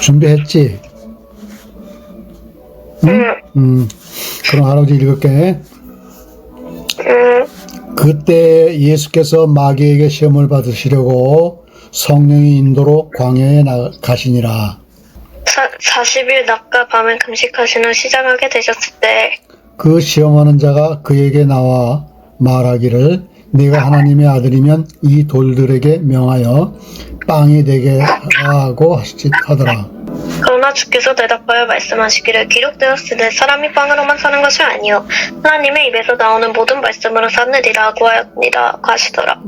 준비했지? 응? 음, 그럼 할아버지 읽을게. 음, 그때 예수께서 마귀에게 시험을 받으시려고 성령의 인도로 광야에 나 가시니라. 사, 40일 낮과 밤을 금식하시는 시작하게 되셨을 때 그 시험하는 자가 그에게 나와 말하기를 네가 하나님의 아들이면 이 돌들에게 명하여 빵이 되게 하고 하시지 하더라. 그러나 주께서 대답하여 말씀하시기를 기록되었으되 사람이 빵으로만 사는 것이 아니요 하나님의 입에서 나오는 모든 말씀으로 사느니라고 하였니라 하시더라.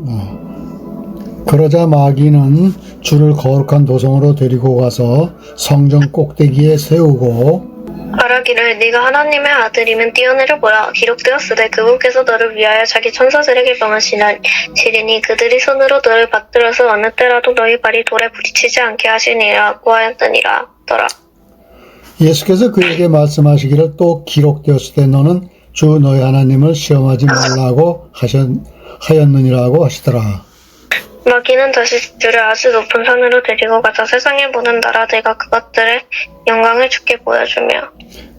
그러자 마귀는 주를 거룩한 도성으로 데리고 가서 성전 꼭대기에 세우고 말하기를 네가 하나님의 아들이면 뛰어내려 보라 기록되었으되 그분께서 너를 위하여 자기 천사들에게 명하시나 시리니 그들이 손으로 너를 받들어서 어느 때라도 너희 발이 돌에 부딪히지 않게 하시니라 고 하였더니라 더라. 예수께서 그에게 말씀하시기를 또 기록되었을 때 너는 주 너희 하나님을 시험하지 말라고 하셨, 하였느니라고 하시더라. 마귀는 다시 주를 아주 높은 산으로 데리고 가서 세상에 보는 나라들과 그것들의 영광을 주께 보여주며.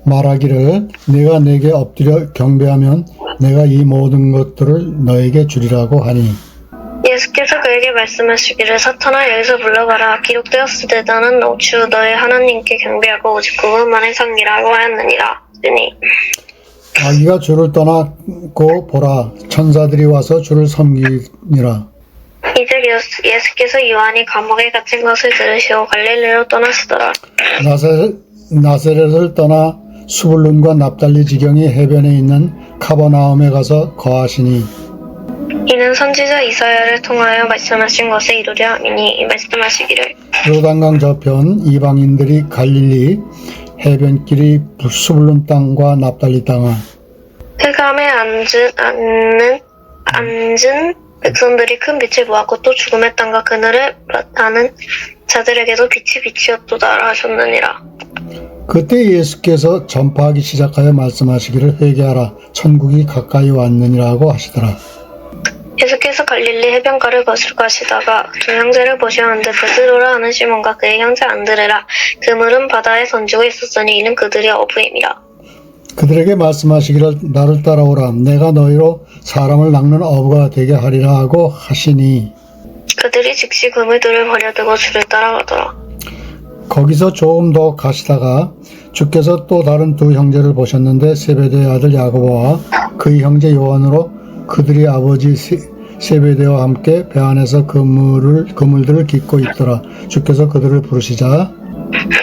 말하기를 내가 내게 엎드려 경배하면 내가 이 모든 것들을 너에게 주리라고 하니. 예수께서 그에게 말씀하시기를 사탄아 여기서 물러가라. 기록되었으되 나는 너주 너의 하나님께 경배하고 오직 그분만의 상이라고 하였느니라. 주니. 마귀가 주를 떠나고 보라. 천사들이 와서 주를 섬기니라 이제 예수- 예수께서 요한이 감옥에 갇힌 것을 들으시고 갈릴리로 떠나시더라. 나세, 나세렛을 떠나 수불룬과 납달리 지경이 해변에 있는 카버나움에 가서 거하시니. 이는 선지자 이사야를 통하여 말씀하신 것을 이루려 함이니 말씀하시기를. 요단강 저편 이방인들이 갈릴리 해변길이 수불룬 땅과 납달리 땅아. 흑암에 앉은 앉는 앉은 백성들이 큰 빛을 보았고 또 죽음의 땅과 그늘을 나는 자들에게도 빛이 빛이었도다 하셨느니라. 그때 예수께서 전파하기 시작하여 말씀하시기를 회개하라 천국이 가까이 왔느니라고 하시더라 예수께서 갈릴리 해변가를 거슬 가시다가 두 형제를 보셨는데 베드로라 하는 시몬과 그의 형제 안드레라 그물은 바다에 던지고 있었으니 이는 그들의 어부임이라. 그들에게 말씀하시기를 나를 따라오라. 내가 너희로 사람을 낚는 어부가 되게 하리라 하고 하시니. 그들이 즉시 그물들을 버려두고 주를 따라가더라. 거기서 조금 더 가시다가 주께서 또 다른 두 형제를 보셨는데 세베대의 아들 야고보와 그의 형제 요한으로 그들이 아버지 세- 세베대와 함께 배 안에서 그물을 그물들을 깃고 있더라. 주께서 그들을 부르시자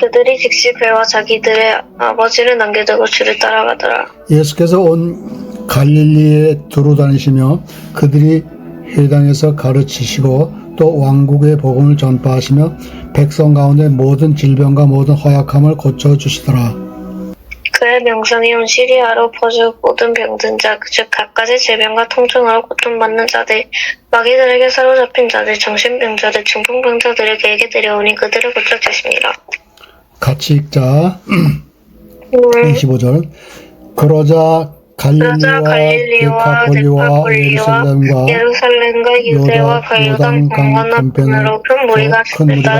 그들이 즉시 배와 자기들의 아버지를 남겨두고 주를 따라가더라. 예수께서 온 갈릴리에 두루 다니시며 그들이 회당에서 가르치시고 또 왕국의 복음을 전파하시며 백성 가운데 모든 질병과 모든 허약함을 고쳐 주시더라. 그의 명성이 온 시리아로 퍼져 모든 병든 자, 즉 각가지 질병과 통증으로 고통받는 자들, 마귀들에게 사로잡힌 자들, 정신병자들, 중풍병자들을 그에게 데려오니 그들을 고쳐주십니다. 같이 읽자. 음, 25절. 그러자 그러자 갈릴리와 데카폴리와 예루살렘과 예루살렘과 유대와 요다 가요당 요단 강 강건한 한편에 분으로 큰 무리가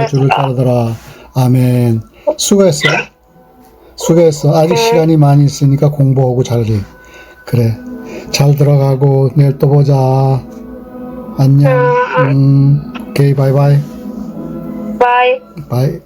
주를 따르더라. 아멘. 수고했어. 수고했어. 아직 시간이 많이 있으니까 공부하고 잘해. 그래. 잘 들어가고 내일 또 보자. 안녕. 음, 오케이 바이바이. 바이. 바이.